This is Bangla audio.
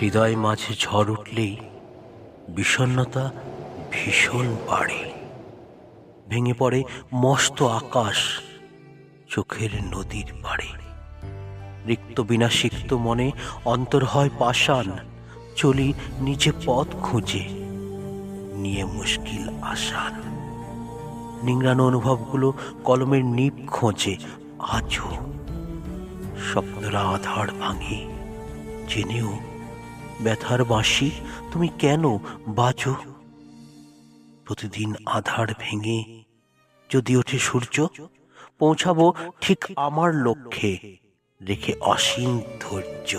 হৃদয় মাঝে ঝড় উঠলেই বিষণ্ণতা ভীষণ বাড়ে। ভেঙে পড়ে মস্ত আকাশ চোখের নদীর পাড়ে। রিক্ত বিনা সিক্ত মনে অন্তর হয় পাষাণ, চলি নিজে পথ খুঁজে, নিয়ে মুশকিল আসান। নিংড়ানো অনুভবগুলো কলমের নিপ খোঁজে, আজও স্বপ্নরা আধার ভাঙে, জেনেও ব্যথার বাঁশি? তুমি কেন বাজো? প্রতিদিন আধার ভেঙে যদি ওঠে সূর্য, পৌঁছাবো ঠিক আমার লক্ষ্যে, রেখে অসীম ধৈর্য।